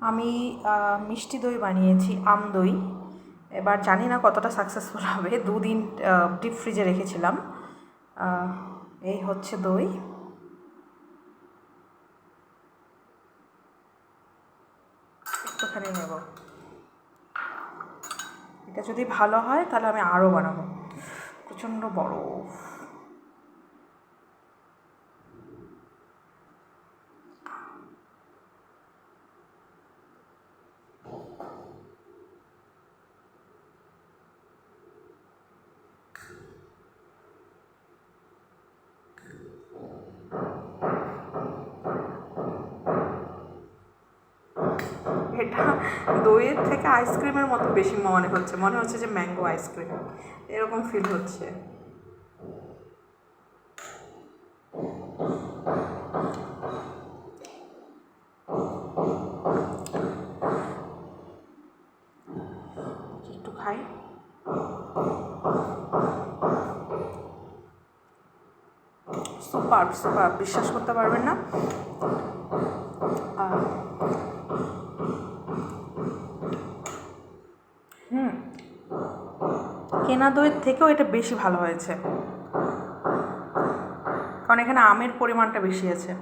আমি মিষ্টি দই বানিয়েছি, আম দই। এবার জানি না কতটা সাকসেসফুল হবে। দুদিন ডিপ ফ্রিজে রেখেছিলাম। এই হচ্ছে দই। একটুখানি নেব। এটা যদি ভালো হয়, তাহলে আমি আরও বানাবো। প্রচণ্ড বড় এটা দইয়ের থেকে আইসক্রিমের মতো বেশি মনে হচ্ছে। মনে হচ্ছে যে ম্যাঙ্গো আইসক্রিম এরকম ফিল হচ্ছে। একটু খাই। সুপার সুপার বিশ্বাস করতে পারবেন না। হুম। কেনা দইয়ের থেকেও এটা বেশি ভালো হয়েছে। কারণ এখানে আমের পরিমাণটা বেশি আছে।